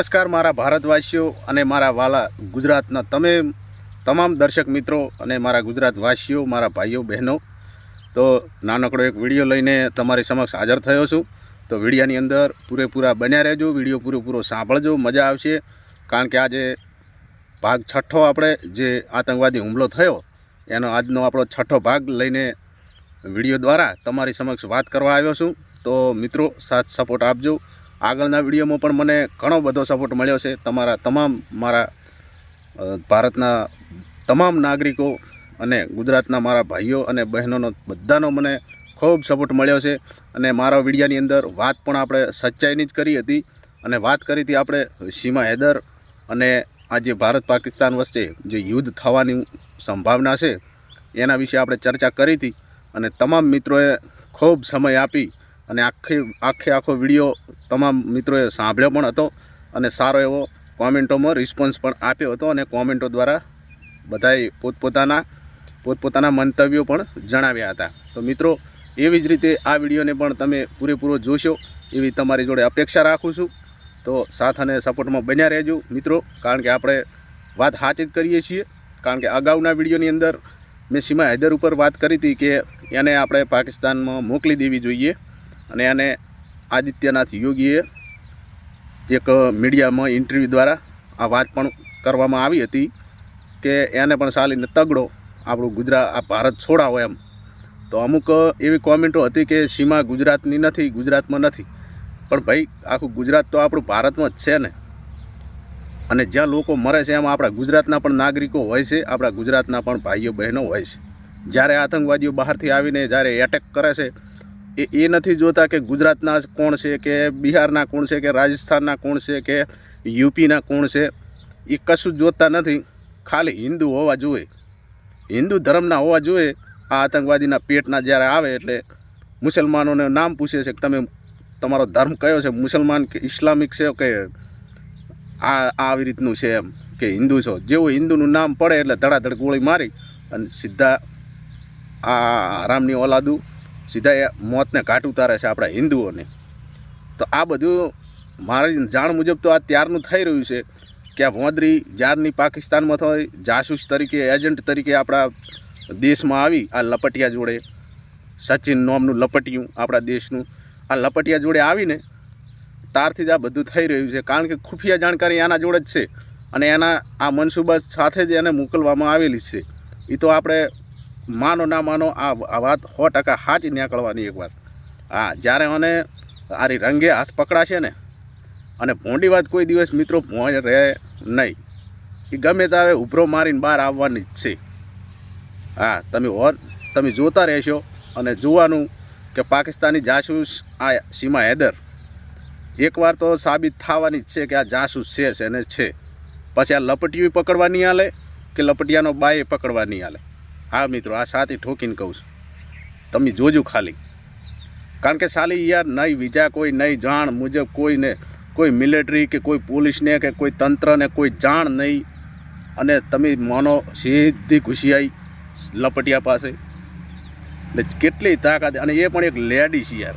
નમસ્કાર મારા ભારતવાસીઓ અને મારા વાલા ગુજરાતના તમે તમામ દર્શક મિત્રો અને મારા ગુજરાતવાસીઓ, મારા ભાઈઓ, બહેનો. તો નાનકડો એક વીડિયો લઈને તમારી સમક્ષ હાજર થયો છું. તો વિડીયાની અંદર પૂરેપૂરા બન્યા રહેજો, વીડિયો પૂરેપૂરો સાંભળજો, મજા આવશે. કારણ કે આજે ભાગ છઠ્ઠો આપણે જે આતંકવાદી હુમલો થયો, એનો આજનો આપણો છઠ્ઠો ભાગ લઈને વીડિયો દ્વારા તમારી સમક્ષ વાત કરવા આવ્યો છું. તો મિત્રો, સાથ સપોર્ટ આપજો. આગળના વિડીયોમાં પણ મને ઘણો બધો સપોર્ટ મળ્યો છે. તમારા તમામ મારા ભારતના તમામ નાગરિકો અને ગુજરાતના મારા ભાઈઓ અને બહેનોનો બધાનો મને ખૂબ સપોર્ટ મળ્યો છે. અને મારા વિડીયાની અંદર વાત પણ આપણે સચ્ચાઈની જ કરી હતી અને વાત કરી હતી આપણે સીમા હૈદર અને આ જે ભારત પાકિસ્તાન વચ્ચે જે યુદ્ધ થવાની સંભાવના છે, એના વિશે આપણે ચર્ચા કરી હતી અને તમામ મિત્રોએ ખૂબ સમય આપી અને આખી, આખે આખો વીડિયો તમામ મિત્રોએ સાંભળ્યો પણ હતો અને સારો એવો કોમેન્ટોમાં રિસ્પોન્સ પણ આપ્યો હતો અને કોમેન્ટો દ્વારા બધાએ પોતપોતાના પોતપોતાના મંતવ્યો પણ જણાવ્યા હતા. તો મિત્રો, એવી જ રીતે આ વિડીયોને પણ તમે પૂરેપૂરો જોશો એવી તમારી જોડે અપેક્ષા રાખું છું. તો સાથ અને સપોર્ટમાં બન્યા રહેજો મિત્રો, કારણ કે આપણે વાત જ કરીએ છીએ. કારણ કે અગાઉના વિડીયોની અંદર મેં સીમા હૈદર ઉપર વાત કરી હતી કે એને આપણે પાકિસ્તાનમાં મોકલી દેવી જોઈએ. અને એને આદિત્યનાથ યોગીએ એક મીડિયામાં ઇન્ટરવ્યૂ દ્વારા આ વાત પણ કરવામાં આવી હતી કે એને પણ સાલીને તગડો આપણું ગુજરાત આ ભારત છોડાવો એમ. તો અમુક એવી કોમેન્ટો હતી કે સીમા ગુજરાતની નથી, ગુજરાતમાં નથી. પણ ભાઈ, આખું ગુજરાત તો આપણું ભારતમાં જ છે ને. અને જ્યાં લોકો મરે છે એમાં આપણા ગુજરાતના પણ નાગરિકો હોય છે, આપણા ગુજરાતના પણ ભાઈઓ બહેનો હોય છે. જ્યારે આતંકવાદીઓ બહારથી આવીને જ્યારે એટેક કરે છે એ એ નથી જોતા કે ગુજરાતના કોણ છે કે બિહારના કોણ છે કે રાજસ્થાનના કોણ છે કે યુપીના કોણ છે, એ કશું જોતા નથી. ખાલી હિન્દુ હોવા જોઈએ. હિન્દુ ધર્મના હોવા જોઈએ. આ આતંકવાદીના પેટના જ્યારે આવે એટલે મુસલમાનોને નામ પૂછે છે કે તમે તમારો ધર્મ કયો છે? મુસલમાન કે ઇસ્લામિક છે કે આ, આવી રીતનું છે એમ કે હિન્દુ છો? જેવું હિન્દુનું નામ પડે એટલે ધડાધડ ગોળી મારી અને સીધા આ રામની ઓલાદું સીધા એ મોતને ઘાટ ઉતારે છે આપણા હિન્દુઓને. તો આ બધું મારી જાણ મુજબ તો આ ત્યારનું થઈ રહ્યું છે કે આ વોંદરી જ્યારની પાકિસ્તાનમાં થઈ, જાસૂસ તરીકે, એજન્ટ તરીકે આપણા દેશમાં આવી, આ લપટિયા જોડે, સચિન નોમનું લપટિયું આપણા દેશનું, આ લપટિયા જોડે આવીને તારથી જ આ બધું થઈ રહ્યું છે. કારણ કે ખુફિયા જાણકારી એના જોડે જ છે અને એના, આ મનસૂબા સાથે જ એને મોકલવામાં આવેલી છે. એ તો આપણે માનો ના માનો આ વાત સો ટકા સાચી નીકળવાની એક વાત. હા, જ્યારે મને આરી રંગે હાથ પકડાશે ને, અને ભોંડી વાત કોઈ દિવસ મિત્રો ભોંય રહે નહીં. એ ગમે ત્યારે ઉભરો મારીને બહાર આવવાની જ છે. હા, તમે ઓર તમે જોતા રહેશો અને જોવાનું કે પાકિસ્તાની જાસૂસ આ સીમા હૈદર. એકવાર તો સાબિત થવાની જ છે કે આ જાસૂસ છે છે ને છે. પછી આ લપટીઓ પકડવા નહીં આલે કે લપટિયાનો બાય પકડવા નહીં આલે હા મિત્રો, આ સાથી ઠોકીને કહું છું. તમે જોજો ખાલી. કારણ કે સાલી યાર નહીં બીજા કોઈ નહીં જાણ મુજબ કોઈને, કોઈ મિલિટરી કે કોઈ પોલીસને કે કોઈ તંત્રને કોઈ જાણ નહીં અને તમે માનો સીધી ઘુસિયાઈ લપટિયા પાસે. એટલે કેટલી તાકાત. અને એ પણ એક લેડીઝ યાર.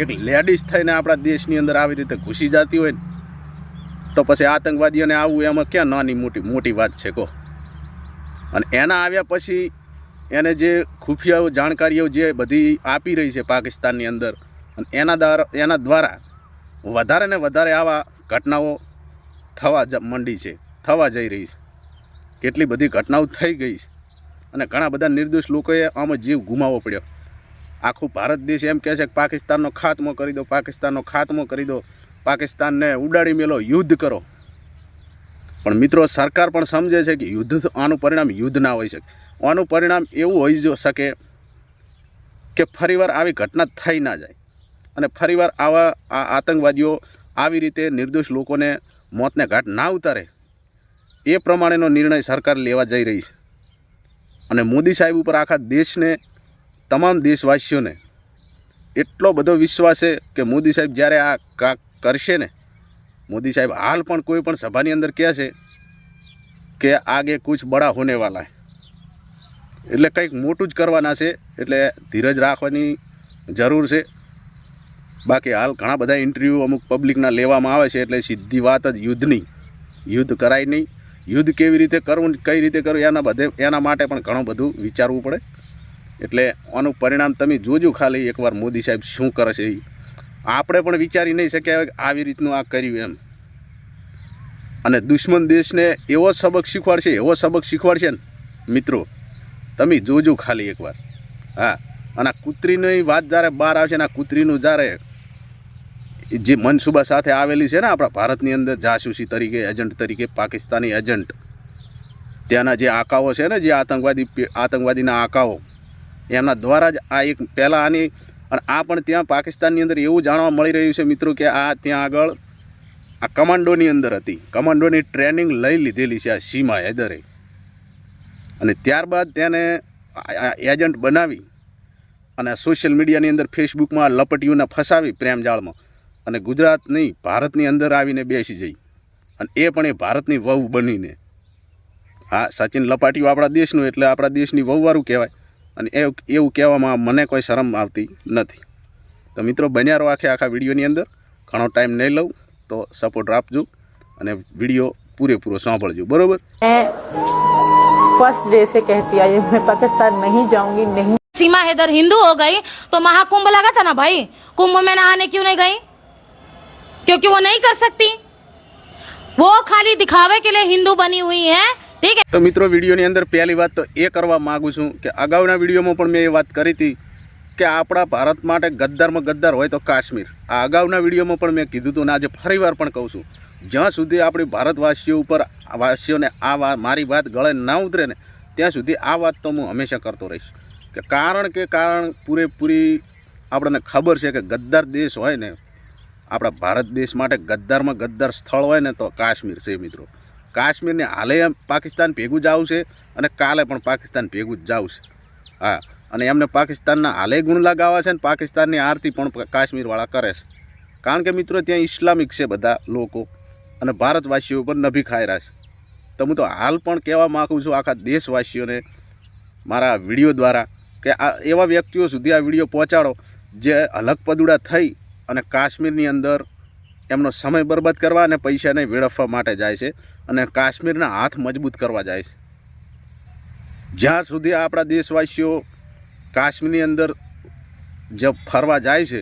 એક લેડીઝ થઈને આપણા દેશની અંદર આવી રીતે ઘૂસી જતી હોય ને, તો પછી આતંકવાદીઓને આવું એમાં ક્યાં નાની મોટી મોટી વાત છે, કહો. અને એના આવ્યા પછી એને જે ખુફિયાઓ, જાણકારીઓ જે બધી આપી રહી છે પાકિસ્તાનની અંદર, અને એના દ્વારા એના દ્વારા વધારે ને વધારે આવા ઘટનાઓ થવા મંડી છે, થવા જઈ રહી છે. એટલી બધી ઘટનાઓ થઈ ગઈ છે. અને ઘણા બધા નિર્દોષ લોકોએ આમાં જીવ ગુમાવવો પડ્યો. આખું ભારત દેશ એમ કહે છે કે પાકિસ્તાનનો ખાત્મો કરી દો, પાકિસ્તાનનો ખાત્મો કરી દો, પાકિસ્તાનને ઉડાડી મેલો, યુદ્ધ કરો. પણ મિત્રો, સરકાર પણ સમજે છે કે યુદ્ધ આનું પરિણામ યુદ્ધ ના હોઈ શકે. આનું પરિણામ એવું હોઈ શકે કે ફરીવાર આવી ઘટના થઈ ના જાય અને ફરીવાર આવા આ આતંકવાદીઓ આવી રીતે નિર્દોષ લોકોને મોતને ઘાટ ના ઉતારે, એ પ્રમાણેનો નિર્ણય સરકાર લેવા જઈ રહી છે. અને મોદી સાહેબ ઉપર આખા દેશને, તમામ દેશવાસીઓને એટલો બધો વિશ્વાસ છે કે મોદી સાહેબ જ્યારે આ કરશે ને મોદી સાહેબ હાલ પણ કોઈ પણ સભાની અંદર કહે છે કે આગે કુછ બડા હોને વાલા એટલે કંઈક મોટું જ કરવાના છે, એટલે ધીરજ રાખવાની જરૂર છે. બાકી હાલ ઘણા બધા ઇન્ટરવ્યૂ અમુક પબ્લિકના લેવામાં આવે છે, એટલે સીધી વાત જ યુદ્ધની યુદ્ધ કરાય નહીં. યુદ્ધ કેવી રીતે કરવું કઈ રીતે કરવું, એના બધે એના માટે પણ ઘણું બધું વિચારવું પડે. એટલે આનું પરિણામ તમે જોજો ખાલી એકવાર મોદી સાહેબ શું કરે છે એ આપણે પણ વિચારી નહીં શક્યા આવી રીતનું આ કર્યું એમ. અને દુશ્મન દેશને એવો સબક શીખવાડશે, એવો સબક શીખવાડશે ને, મિત્રો, તમે જોજો ખાલી એકવાર. હા, અને આ કૂતરીની વાત જ્યારે બહાર આવશે ને આ કૂતરીનું જ્યારે જે મનસુબા સાથે આવેલી છે ને આપણા ભારતની અંદર જાસૂસી તરીકે, એજન્ટ તરીકે, પાકિસ્તાની એજન્ટ, ત્યાંના જે આંકાઓ છે ને જે આતંકવાદી આતંકવાદીના આંકાઓ, એમના દ્વારા જ આ એક પહેલાં આની અને આ પણ ત્યાં પાકિસ્તાનની અંદર એવું જાણવા મળી રહ્યું છે મિત્રો કે આ ત્યાં આગળ આ કમાન્ડોની અંદર હતી. કમાન્ડોની ટ્રેનિંગ લઈ લીધેલી છે આ સીમા હૈદરે. અને ત્યારબાદ તેને એજન્ટ બનાવી અને સોશિયલ મીડિયાની અંદર ફેસબુકમાં લપટીઓને ફસાવી પ્રેમજાળમાં અને ગુજરાત નહીં ભારતની અંદર આવીને બેસી જઈ. અને એ પણ એ ભારતની વહુ બનીને. હા, સચિન લપાટીઓ આપણા દેશનું એટલે આપણા દેશની વહુવારું કહેવાય. અને એ એવું કહેવામાં મને કોઈ શરમ આવતી નથી તો મિત્રો બન્યા રહો આખે આખા વિડીયોની અંદર ઘણો ટાઈમ નહીં લઉં તો સપોર્ટ આપજો અને વિડીયો પૂરેપૂરો સાંભળજો બરોબર मैं फर्स्ट डे से कहती आई हूँ, मैं पाकिस्तान नहीं जाऊंगी नहीं सीमा हैदर हिंदू हो गई तो महाकुंभ लगा था ना भाई कुंभ में नहाने क्यों नहीं गई क्योंकि वो नहीं कर सकती वो खाली दिखावे के लिए हिंदू बनी हुई है ઠીક તો મિત્રો, વિડીયોની અંદર પહેલી વાત તો એ કરવા માગું છું કે અગાઉના વિડીયોમાં પણ મેં એ વાત કરી હતી કે આપણા ભારત માટે ગદ્દારમાં ગદ્દાર હોય તો કાશ્મીર. આ અગાઉના વિડીયોમાં પણ મેં કીધું હતું અને આજે ફરીવાર પણ કહું છું. જ્યાં સુધી આપણી ભારતવાસીઓ ઉપર વાસીઓને આ મારી વાત ગળે ના ઉતરે ને, ત્યાં સુધી આ વાત તો હું હંમેશા કરતો રહીશ. કે કારણ કે કારણ પૂરેપૂરી આપણને ખબર છે કે ગદ્દાર દેશ હોય ને, આપણા ભારત દેશ માટે ગદ્દારમાં ગદ્દાર સ્થળ હોય ને તો કાશ્મીર છે મિત્રો. કાશ્મીરને હાલે પાકિસ્તાન ભેગું જ આવશે અને કાલે પણ પાકિસ્તાન ભેગું જ જાવશે. હા, અને એમને પાકિસ્તાનના હાલે ગુણ લગાવવા છે ને પાકિસ્તાનની આરતી પણ કાશ્મીરવાળા કરે છે. કારણ કે મિત્રો ત્યાં ઇસ્લામિક છે બધા લોકો અને ભારતવાસીઓ પર નભી રહ્યા છે. તો હું તો હાલ પણ કહેવા માગું છું આખા દેશવાસીઓને મારા વીડિયો દ્વારા કે આ એવા વ્યક્તિઓ સુધી આ વીડિયો પહોંચાડો જે અલગ પદુડા થઈ અને કાશ્મીરની અંદર એમનો સમય બરબાદ કરવા અને પૈસાને વેડફવા માટે જાય છે. અને કાશ્મીરના હાથ મજબૂત કરવા જાય છે. જ્યાં સુધી આપણા દેશવાસીઓ કાશ્મીરની અંદર જે ફરવા જાય છે,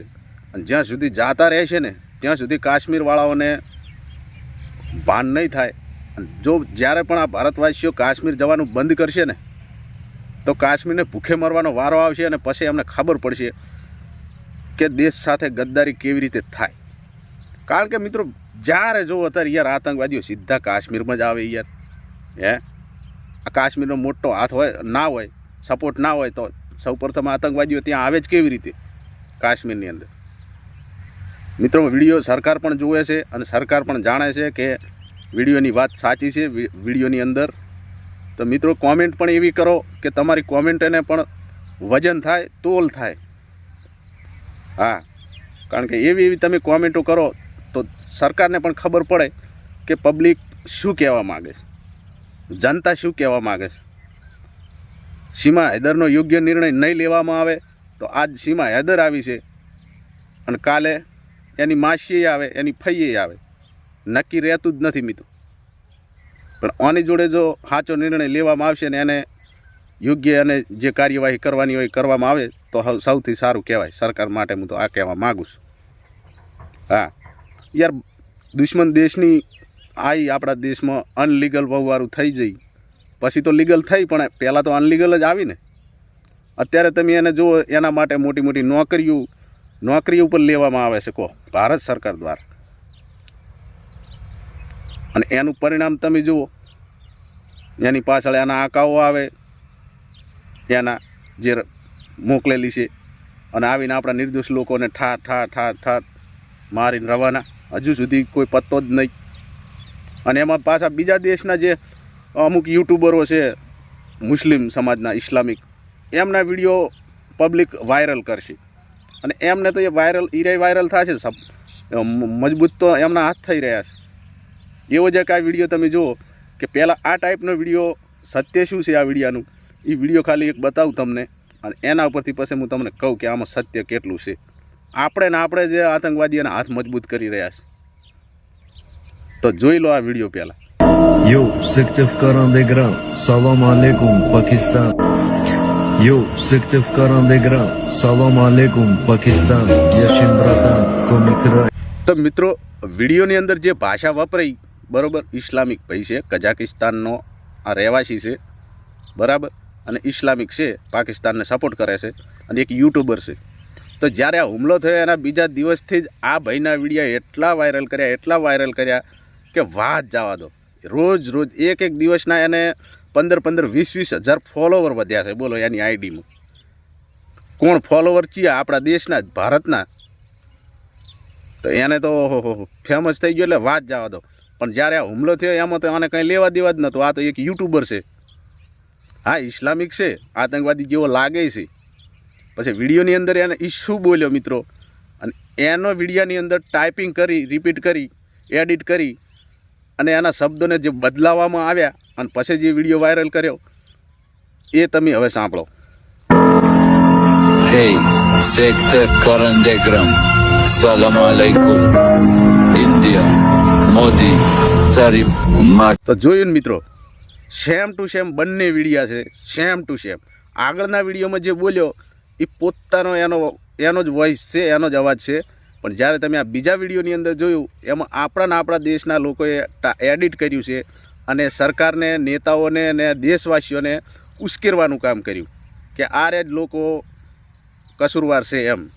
અને જ્યાં સુધી જાતા રહે છે ને, ત્યાં સુધી કાશ્મીરવાળાઓને ભાન નહીં થાય. જો જ્યારે પણ આ ભારતવાસીઓ કાશ્મીર જવાનું બંધ કરશે ને, તો કાશ્મીરને ભૂખે મરવાનો વારો આવશે અને પછી એમને ખબર પડશે કે દેશ સાથે ગદ્દારી કેવી રીતે થાય. કારણ કે મિત્રો જ્યારે જો અત્યારે યાર આતંકવાદીઓ સીધા કાશ્મીરમાં જ આવે યાર. હે? આ કાશ્મીરનો મોટો હાથ હોય, ના હોય સપોર્ટ ના હોય તો સૌપ્રથમ આતંકવાદીઓ ત્યાં આવે જ કેવી રીતે? કાશ્મીરની અંદર. મિત્રો, વીડિયો સરકાર પણ જુએ છે અને સરકાર પણ જાણે છે કે વિડીયોની વાત સાચી છે વિડીયોની અંદર. તો મિત્રો કોમેન્ટ પણ એવી કરો કે તમારી કોમેન્ટ એને પણ વજન થાય, તોલ થાય. હા. કારણ કે એવી એવી તમે કોમેન્ટો કરો સરકારને પણ ખબર પડે કે પબ્લિક શું કહેવા માગે છે? જનતા શું કહેવા માગે છે? સીમા હૈદરનો યોગ્ય નિર્ણય નહીં લેવામાં આવે તો આજ સીમા હૈદર આવી છે અને કાલે એની માસીએ આવે, એની ફઈએ આવે. નક્કી રહેતું જ નથી મિત્રો. પણ આની જોડે જો સાચો નિર્ણય લેવામાં આવશે ને એને યોગ્ય અને જે કાર્યવાહી કરવાની હોય કરવામાં આવે તો સૌથી સારું કહેવાય. સરકાર માટે હું તો આ કહેવા માગું છું. હા. યાર, દુશ્મન દેશની આઈ આપણા દેશમાં અનલીગલ વહુવારું થઈ જઈ. પછી તો લીગલ થઈ, પણ પહેલાં તો અનલીગલ જ આવીને. અત્યારે તમે એને જુઓ, એના માટે મોટી મોટી નોકરીઓ નોકરીઓ ઉપર લેવામાં આવે છે, કહો, ભારત સરકાર દ્વારા. અને એનું પરિણામ તમે જુઓ, એની પાછળ એના આંકાઓ આવે, એના જે મોકલેલી છે. અને આવીને આપણા નિર્દોષ લોકોને ઠા ઠા ઠા ઠા મારીને રવાના. હજુ સુધી કોઈ પત્તો જ નહીં. અને એમાં પાછા બીજા દેશના જે અમુક યુટ્યુબરો છે, મુસ્લિમ સમાજના ઇસ્લામિક, એમના વીડિયો પબ્લિક વાયરલ કરશે. અને એમને તો એ વાયરલ, ઈરાય વાયરલ થશે મજબૂત તો એમના હાથ થઈ રહ્યા છે. એવો જ કાંઈ વીડિયો તમે જુઓ કે પહેલાં આ ટાઈપનો વીડિયો સત્ય શું છે આ વિડીયાનું? એ વીડિયો ખાલી એક બતાવું તમને. અને એના ઉપરથી પછી હું તમને કહું કે આમાં સત્ય કેટલું છે. આપણે ને આપણે જે આતંકવાદીઓના હાથ મજબૂત કરી રહ્યા છે તો જોઈ લો આ વીડિયો પહેલા Yo, certificaram de grão. Salam aleikum, Pakistan. Yo, certificaram de grão. Salam aleikum, Pakistan. Yashin bratan, komikra. તો મિત્રો વિડીયોની અંદર જે ભાષા વપરાઈ બરોબર ઇસ્લામિક ભાઈ છે કઝાકિસ્તાનનો આ રહેવાસી છે બરાબર અને ઇસ્લામિક છે પાકિસ્તાનને સપોર્ટ કરે છે અને એક યુટ્યુબર છે તો જ્યારે આ હુમલો થયો, એના બીજા દિવસથી જ આ ભાઈના વીડિયો એટલા વાયરલ કર્યા, એટલા વાયરલ કર્યા કે વાત જવા દો. રોજ રોજ, એક એક દિવસના એને પંદર પંદર, વીસ વીસ હજાર ફોલોવર વધ્યા છે. બોલો એની આઈડીમાં કોણ ફોલોવર છીએ? આપણા દેશના જ ભારતના. તો એને તો ફેમસ થઈ ગયો એટલે વાત જવા દો. પણ જ્યારે આ હુમલો થયો, એમાં તો આને કંઈ લેવા દેવા જ નહોતું. આ તો એક યુટ્યુબર છે. હા, ઇસ્લામિક છે. આતંકવાદી જેવો લાગે છે. પછી વિડીયોની અંદર એને ઈ બોલ્યો મિત્રો અને એનો વિડીયોની અંદર ટાઈપિંગ કરી રિપીટ કરી એડિટ કરી અને એના શબ્દોને જે બદલાવવામાં આવ્યા અને પછી જે વીડિયો વાયરલ કર્યો એ તમે હવે સાંભળો Hey, Sector Karandegram. Salam alaikum. India. Tarif. Mat. તો જોયું ને મિત્રો સેમ ટુ સેમ બંને વિડીયા છે સેમ ટુ સેમ આગળના વિડીયોમાં જે બોલ્યો એ પોતાનો એનો એનો જ વોઇસ છે, એનો જ અવાજ છે. પણ જ્યારે તમે આ બીજા વિડીયોની અંદર જોયું, એમાં આપણાને આપણા દેશના લોકોએ એડિટ કર્યું છે અને સરકારને, નેતાઓને અને દેશવાસીઓને ઉશ્કેરવાનું કામ કર્યું કે આ જ લોકો કસૂરવાર છે એમ.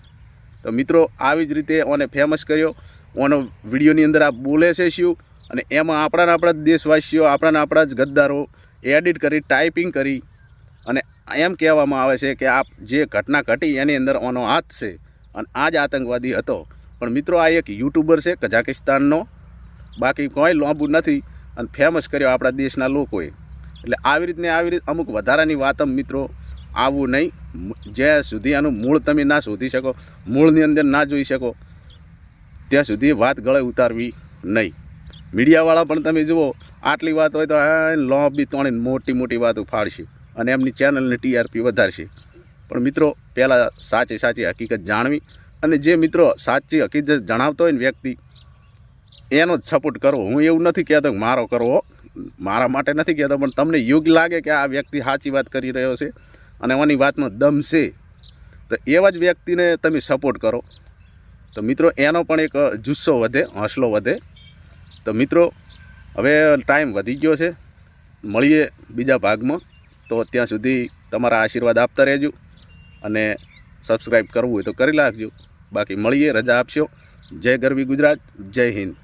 તો મિત્રો, આવી જ રીતે ઓને ફેમસ કર્યો. ઓનો વિડીયોની અંદર આ બોલે છે શું? અને એમાં આપણાને આપણા દેશવાસીઓ આપણાને આપણા જ ગદ્દારો એડિટ કરી ટાઈપિંગ કરી અને એમ કહેવામાં આવે છે કે આ જે ઘટના ઘટી એની અંદર ઓનો હાથ છે અને આ જ આતંકવાદી હતો. પણ મિત્રો, આ એક યુટ્યુબર છે કઝાકિસ્તાનનો બાકી કોઈ લાંબુ નથી અને ફેમસ કર્યો આપણા દેશના લોકોએ. એટલે આવી રીતને આવી રીત અમુક વધારાની વાત મિત્રો આવવું નહીં. જ્યાં સુધી આનું મૂળ તમે ના શોધી શકો, મૂળની અંદર ના જોઈ શકો, ત્યાં સુધી વાત ગળે ઉતારવી નહીં. મીડિયાવાળા પણ તમે જુઓ, આટલી વાત હોય તો લોબી તોણીને મોટી મોટી વાતો ફાડશે અને એમની ચેનલની ટીઆરપી વધારશે. પણ મિત્રો, પહેલાં સાચી સાચી હકીકત જાણવી અને જે મિત્રો સાચી હકીકત જણાવતો હોય ને વ્યક્તિ, એનો જ સપોર્ટ કરવો. હું એવું નથી કહેતો મારો કરવો મારા માટે નથી કહેતો, પણ તમને યોગ્ય લાગે કે આ વ્યક્તિ સાચી વાત કરી રહ્યો છે અને એની વાતનો દમ છે, તો એવા જ વ્યક્તિને તમે સપોર્ટ કરો. તો મિત્રો, એનો પણ એક જુસ્સો વધે, હોંસલો વધે. તો મિત્રો, હવે ટાઈમ વધી ગયો છે. મળીએ બીજા ભાગમાં. તો ત્યાં સુધી તમારા આશીર્વાદ આપતા રહેજો અને સબસ્ક્રાઈબ કરવું હોય તો કરી નાખજો. બાકી મળીએ, રજા આપશો. જય ગરવી ગુજરાત, જય હિન્દ.